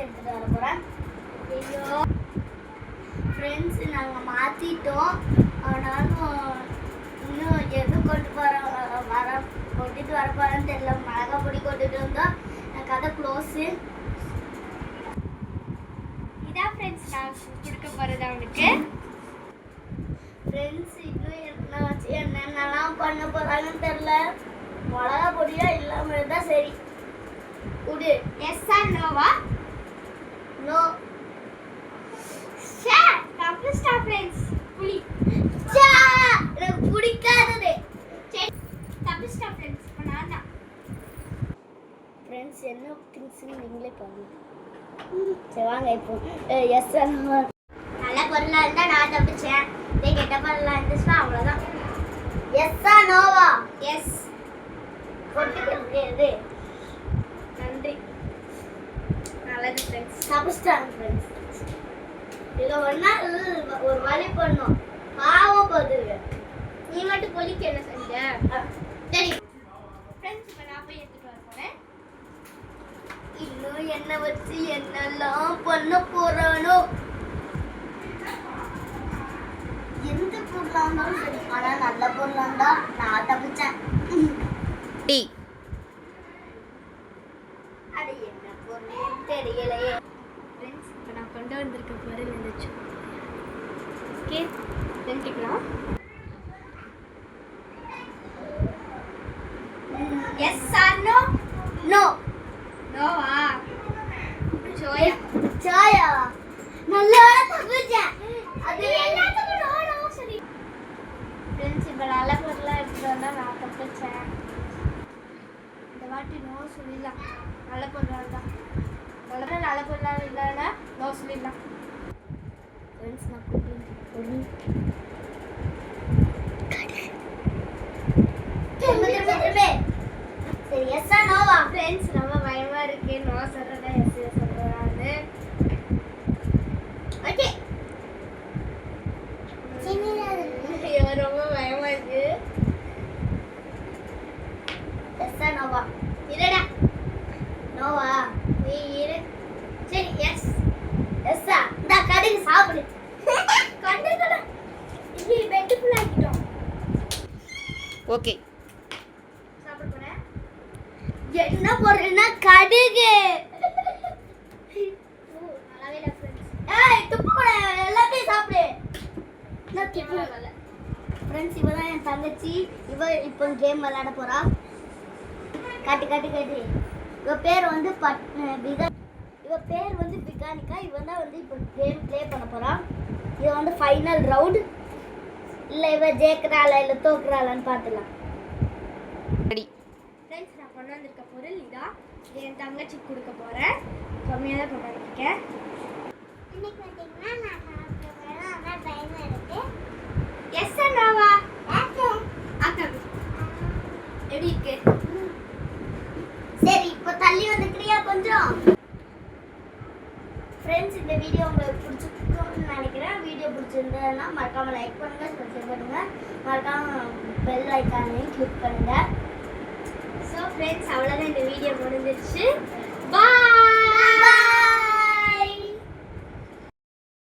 எடுத்துகிட்டு வர போகிறேன் ஐயோ. ஃப்ரெண்ட்ஸ் நாங்கள் மாற்றிட்டோம் ஆனாலும் இன்னும் எது கொண்டு போகிற வர கொண்டுட்டு வர போகிறேன்னு தெரியல. மிளகா பொடி கொண்டுட்டு வந்தோம் எனக்கு அதை க்ளோஸு இதான் ஃப்ரெண்ட்ஸ் நான் கொடுக்க போகிறது அவனுக்கு. ஃப்ரெண்ட்ஸ் இன்னும் என்ன வச்சு என்னென்னலாம் பண்ண போகிறாங்கன்னு தெரில மிளகா பொடியாக இல்லாமல் இருந்தால் சரி. குடு. எஸ் ஆர் நோவா ஃப்ரெண்ட்ஸ் நீங்களே பாருங்க சரி வாங்க இப்போ எஸ் சார் நல்ல பொருளாக இருந்தால் நான் தப்பிச்சேன் இதே கெட்ட பொருளாக இருந்துச்சுன்னா அவ்வளோதான் எஸ்ஸா நோவா எஸ் கொட்டுக்கிறது எது நன்றி நல்லது ஃப்ரெண்ட்ஸ் தப்பிச்சிட்டாங்க ஃப்ரெண்ட்ஸ் இதை ஒன்றா ஒரு வழி பண்ணும் பாவம் போதுங்க நீ மட்டும் புலிக்கு என்ன செஞ்ச சரி ஃப்ரெண்ட்ஸ் இப்போ நான் போய் எடுத்துகிட்டு வர போகிறேன் இன்னும் என்ன வச்சு என்னெல்லாம் பண்ண போறானோ? எந்த பொருளா இருந்தாலும் சரி ஆனா நல்ல பொருளா இருந்தா நான் தப்பிச்சேன். அது என்ன பொருள் தெரியலையே. ஃப்ரெண்ட்ஸ் இப்போ நான் கொண்டு வந்திருக்க பொருள் இந்த ஓகே தெரிஞ்சுக்கலாம் எஸ் ஆர் நோ நோ நோவா சோயா சாயா நல்லா தப்பிச்சேன் அது எல்லாத்துக்கும் நோ நோ சரி ஃப்ரெண்ட்ஸ் இப்போ நல்ல பொருளாக எடுத்துகிட்டு வந்தால் நான் தப்பிச்சேன். இந்த வாட்டி நோ சொல்லிடலாம். நல்ல பொருளாக தான் நல்ல நல்ல பொருளாக இல்லைன்னா நோ சொல்லிடலாம். ஃப்ரெண்ட்ஸ் நான் கூப்பிட்டு திரும்ப திரும்ப திரும்ப சரி எஸ்ஸா நோவா ஃப்ரெண்ட்ஸ் ரொம்ப பயமாக இருக்கு நோ சொல்கிறதா எஸ் சொல்கிறாரு ஓகே ரொம்ப பயமாக இருக்கு. எஸ்ஸா நோவா இல்லைடா நோவா நீ இரு. சரி எஸ் எஸ்ஸா இந்த கடைக்கு சாப்பிடு. கண்டுக்கல. இது பெட்டு ஃபுல்லாகிட்டோம் ஓகே என்ன பொருள்னா கடுகு. ஏய் துப்பு கூட. எல்லாத்தையும் சாப்பிடு. நான் துப்பு வரல ஃப்ரெண்ட்ஸ் இவ தான் என் தங்கச்சி. இவ இப்போ கேம் விளையாட போறா. காட்டு காட்டு காட்டு. இவ பேர் வந்து பட் பிகா இவ பேர் வந்து பிகானிகா இவன் தான் வந்து இப்போ கேம் ப்ளே பண்ண போறா. இது வந்து ஃபைனல் ரவுண்ட் இல்லை இவ ஜெயிக்கிறாளா இல்லை தோக்குறாளான்னு பார்த்துலாம் ஃப்ரெண்ட்ஸ் நான் கொண்டு வந்திருக்க பொருள் இதான் இது என் தங்கச்சிக்கு கொடுக்க போகிறேன் கம்மியாக தான் கொண்டு வந்திருக்கேன் இன்னைக்கு பார்த்தீங்கன்னா நான் ஃப்ரெண்ட்ஸ் இந்த வீடியோ உங்களுக்கு பிடிச்சிருக்கும்னு நினைக்கிறேன். வீடியோ பிடிச்சிருந்ததுன்னா மறக்காம லைக் பண்ணுங்க சப்ஸ்கிரைப் பண்ணுங்க. மறக்காம பெல் ஐக்கானையும் கிளிக் பண்ணுங்க. ஸோ ஃப்ரெண்ட்ஸ் அவ்வளோதான் இந்த வீடியோ முடிஞ்சிருச்சு.